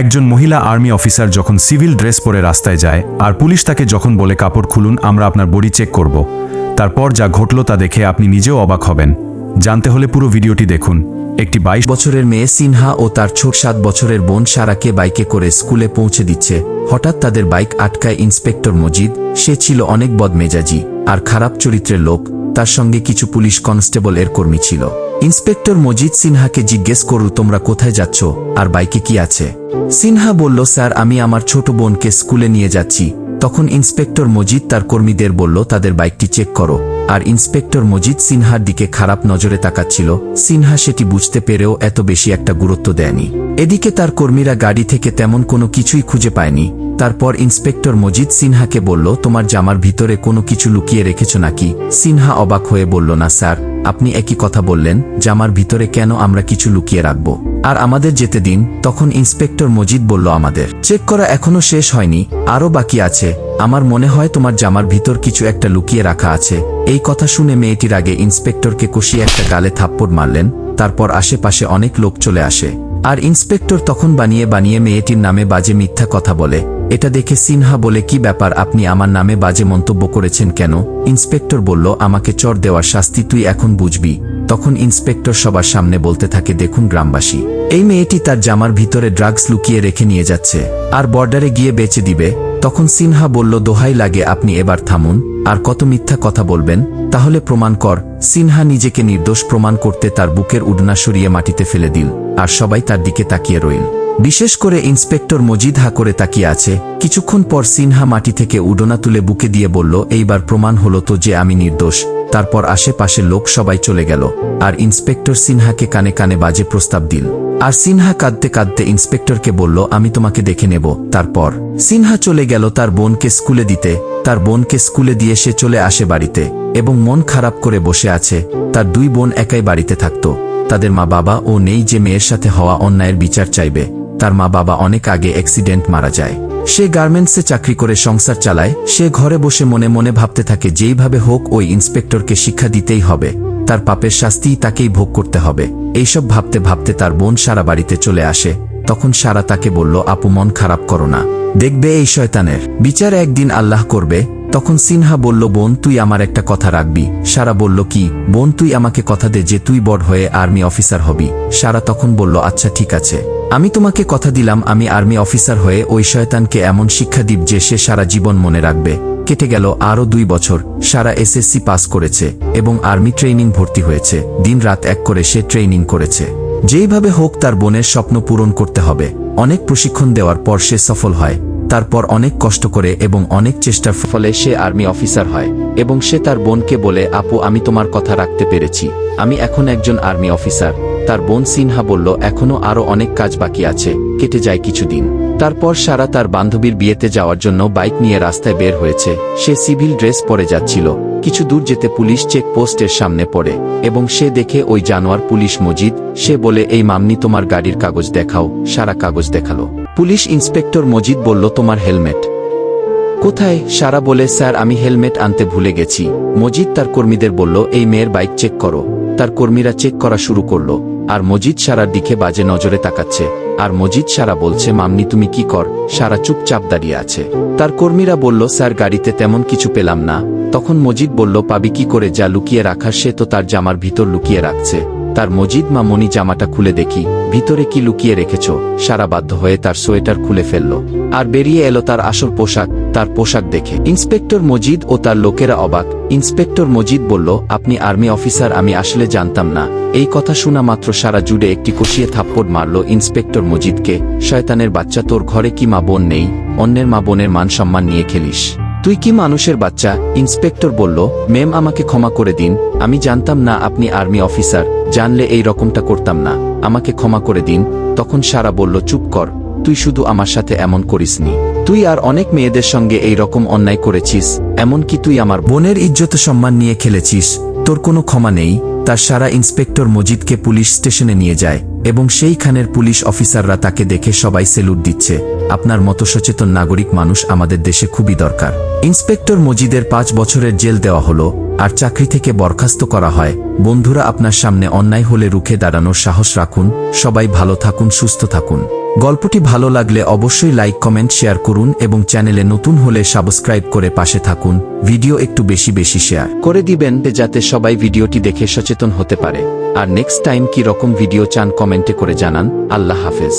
একজন মহিলা army officer যখন সিভিল ড্রেস পরে রাস্তায় যায়, আর পুলিশ তাকে যখন বলে, কাপড় খুলুন, আমরা আপনার বডি চেক করব। তারপর যা ঘটল তা দেখে আপনি নিজেও অবাক হবেন। জানতে হলে পুরো ভিডিওটি দেখুন। একটি বাইশ বছরের মেয়ে সিনহা ও তার ছোট সাত বছরের বোন সারাকে বাইকে করে স্কুলে পৌঁছে দিচ্ছে। হঠাৎ তাদের বাইক আটকায় ইন্সপেক্টর মজিদ। সে ছিল অনেক বদমেজাজি আর খারাপ চরিত্রের লোক। তার সঙ্গে কিছু পুলিশ কনস্টেবল এর কর্মী ছিল। ইন্সপেক্টর মজিদ সিনহাকে জিজ্ঞেস করল, তোমরা কোথায় যাচ্ছ? আর বাইকে কি আছে? সিনহা বলল, স্যার, আমি আমার ছোট বোনকে স্কুলে নিয়ে যাচ্ছি। তখন ইন্সপেক্টর মজিদ তার কর্মীদের বলল, তাদের বাইকটি চেক করো। আর ইন্সপেক্টর মজিদ সিনহার দিকে খারাপ নজরে তাকাচ্ছিল। সিনহা সেটি বুঝতে পেরেও এত বেশি একটা গুরুত্ব দেয়নি। এদিকে তার কর্মীরা গাড়ি থেকে তেমন কোনো কিছুই খুঁজে পায়নি। তারপর ইন্সপেক্টর মজিদ সিনহাকে বলল, তোমার জামার ভিতরে কোনো কিছু লুকিয়ে রেখেছ নাকি? সিনহা অবাক হয়ে বলল, না স্যার, আপনি একই কথা বললেন, জামার ভিতরে কেন আমরা কিছু লুকিয়ে রাখব? আর আমাদের যেতে দিন, তখন ইন্সপেক্টর মজিদ বলল, আমাদের চেক করা এখনও শেষ হয়নি, আরও বাকি আছে। আমার মনে হয় তোমার জামার ভিতর কিছু একটা লুকিয়ে রাখা আছে। এই কথা শুনে মেয়েটির আগে ইন্সপেক্টরকে কষিয়ে একটা গালে থাপ্পড় মারলেন, তারপর আশেপাশে অনেক লোক চলে আসে। আর ইন্সপেক্টর তখন বানিয়ে বানিয়ে মেয়েটির নামে বাজে মিথ্যা কথা বলে। এটা দেখে সিনহা বলে, কি ব্যাপার, আপনি আমার নামে বাজে মন্তব্য করেছেন কেন? ইন্সপেক্টর বলল, আমাকে চর দেওয়ার শাস্তি তুই এখন বুঝবি। তখন ইন্সপেক্টর সবার সামনে বলতে থাকে, দেখুন গ্রামবাসী, এই মেয়েটি তার জামার ভিতরে ড্রাগস লুকিয়ে রেখে নিয়ে যাচ্ছে, আর বর্ডারে গিয়ে বেচে দিবে। তখন সিনহা বলল, দোহাই লাগে, আপনি এবার থামুন। আর কত মিথ্যা কথা বলবেন? তাহলে প্রমাণ কর। সিনহা নিজেকে নির্দোষ প্রমাণ করতে তার বুকের উডনা সরিয়ে মাটিতে ফেলে দিল, আর সবাই তার দিকে তাকিয়ে রইল। বিশেষ করে ইন্সপেক্টর মজিদ হা করে তাকিয়ে আছে। কিছুক্ষণ পর সিনহা মাটি থেকে উডনা তুলে বুকে দিয়ে বলল, এইবার প্রমাণ হলো তো যে আমি নির্দোষ। তারপর আশেপাশে লোক সবাই চলে গেল, আর ইন্সপেক্টর সিনহাকে কানে কানে বাজে প্রস্তাব দিল। আর সিনহা কাঁদতে কাঁদতে ইন্সপেক্টরকে বলল, আমি তোমাকে দেখে নেব। তারপর সিনহা চলে গেল তার বোনকে স্কুলে দিতে। তার বোনকে স্কুলে দিয়ে সে চলে আসে বাড়িতে এবং মন খারাপ করে বসে আছে। তার দুই বোন একাই বাড়িতে থাকত। তাদের মা বাবা ও নেই যে মেয়ের সাথে হওয়া অন্যায়ের বিচার চাইবে। তার মা বাবা অনেক আগে অ্যাক্সিডেন্ট মারা যায়। সে গার্মেন্টসে চাকরি করে সংসার চালায়। সে ঘরে বসে মনে মনে ভাবতে থাকে, যেইভাবে হোক ওই ইন্সপেক্টরকে শিক্ষা দিতেই হবে। তার পাপের শাস্তিই তাকেই ভোগ করতে হবে। এইসব ভাবতে ভাবতে তার বোন সারা বাড়িতে চলে আসে। তখন সারা তাকে বলল, আপু, মন খারাপ করো না। দেখবে এই শয়তানের। বিচার একদিন আল্লাহ করবে। তখন সিনহা বলল, বোন, তুই আমার একটা কথা রাখবি। সারা বলল, কি? বোন, তুই আমাকে কথা দে যে তুই বড় হয়ে আর্মি অফিসার হবি। সারা তখন বলল আচ্ছা ঠিক আছে। আমি তোমাকে কথা দিলাম, আমি আর্মি অফিসার হয়ে ওই শয়তানকে এমন শিক্ষা দিব যে সে সারা জীবন মনে রাখবে। কেটে গেল আরও দুই বছর। সারা এসএসসি পাস করেছে এবং আর্মি ট্রেনিং ভর্তি হয়েছে। দিন রাত এক করে সে ট্রেনিং করেছে। যেইভাবে হোক তার বোনের স্বপ্ন পূরণ করতে হবে। অনেক প্রশিক্ষণ দেওয়ার পর সে সফল হয়। তারপর অনেক কষ্ট করে এবং অনেক চেষ্টার ফলে সে আর্মি অফিসার হয় এবং সে তার বোনকে বলে, আপু, আমি তোমার কথা রাখতে পেরেছি। আমি এখন একজন আর্মি অফিসার। তার বোন সিনহা বলল, এখনও আরও অনেক কাজ বাকি আছে। কেটে যায় কিছুদিন। তারপর সারা তার বান্ধবীর বিয়েতে যাওয়ার জন্য বাইক নিয়ে রাস্তায় বের হয়েছে। সে সিভিল ড্রেস পরে যাচ্ছিল। কিছু দূর যেতে পুলিশ চেকপোস্টের সামনে পড়ে এবং সে দেখে ওই জানোয়ার পুলিশ মজিদ, সে বলে, এই মামনি, তোমার গাড়ির কাগজ দেখাও। সারা কাগজ দেখাল। পুলিশ ইন্সপেক্টর মজিদ বলল, তোমার হেলমেট। কোথায়? সারা বলে, স্যার, আমি হেলমেট আনতে ভুলে গেছি। মজিদ তার কর্মীদের বলল, এই মেয়ের বাইক চেক করো। তার কর্মীরা চেক করা শুরু করল। আর মজিদ সারার দিকে বাজে নজরে তাকাচ্ছে। আর মজিদ সারা বলছে মামনি তুমি কি কর? সারা চুপচাপ দাঁড়িয়ে আছে। তার কর্মীরা বলল, স্যার, গাড়িতে তেমন কিছু পেলাম না। তখন মজিদ বলল, পাবি কি করে? যা লুকিয়ে রাখার, সে তো তার জামার ভিতর লুকিয়ে রাখছে। তার মজিদ মা মনি জামাটা খুলে দেখি। ভিতরে কি লুকিয়ে রেখেছ? সারা বাধ্য হয়ে তার সোয়েটার খুলে ফেলল। আর বেরিয়ে এলো তার আসল পোশাক। তার পোশাক দেখে। ইন্সপেক্টর মজিদ ও তার লোকেরা অবাক। ইন্সপেক্টর মজিদ বলল, আপনি আর্মি অফিসার, আমি আসলে জানতাম না। এই কথা শোনা মাত্র সারা জুড়ে একটি কষিয়ে থাপ্পড় মারল ইন্সপেক্টর মজিদকে। শয়তানের বাচ্চা, তোর ঘরে কি মা বোন নেই? অন্যের মা বোনের মান সম্মান নিয়ে খেলিস। তুই কি মানুষের বাচ্চা? ইন্সপেক্টর বলল মেম আমাকে ক্ষমা করে দিন। আমি জানতাম না আপনি আর্মি অফিসার। জানলে এই রকমটা করতাম না। আমাকে ক্ষমা করে দিন। তখন সারা বলল, চুপ কর। তুই শুধু আমার সাথে এমন করিসনি। তুই আর অনেক মেয়েদের সঙ্গে এই রকম অন্যায় করেছিস, এমনকি তুই আমার বোনের ইজ্জত সম্মান নিয়ে খেলেছিস। তোর কোনো ক্ষমা নেই, তার সারা ইন্সপেক্টর মজিদকে পুলিশ স্টেশনে নিয়ে যায়, এবং সেইখানের পুলিশ অফিসাররা তাকে দেখে সবাই সেলুট দিচ্ছে। আপনার মতো সচেতন নাগরিক মানুষ আমাদের দেশে খুবই দরকার। ইন্সপেক্টর মজিদের পাঁচ বছরের জেল দেওয়া হলো, আর চাকরি থেকে বরখাস্ত করা হয়। বন্ধুরা, আপনার সামনে অন্যায় হলে রুখে দাঁড়ানোর সাহস রাখুন। সবাই ভালো থাকুন, সুস্থ থাকুন। গল্পটি ভালো লাগলে অবশ্যই লাইক, কমেন্ট, শেয়ার করুন এবং চ্যানেলে নতুন হলে সাবস্ক্রাইব করে পাশে থাকুন। ভিডিও একটু বেশি বেশি শেয়ার করে দিবেন যাতে সবাই ভিডিওটি দেখে সচেতন হতে পারে। আর নেক্সট টাইম কি রকম ভিডিও চান কমেন্টে করে জানান। আল্লাহ হাফেজ।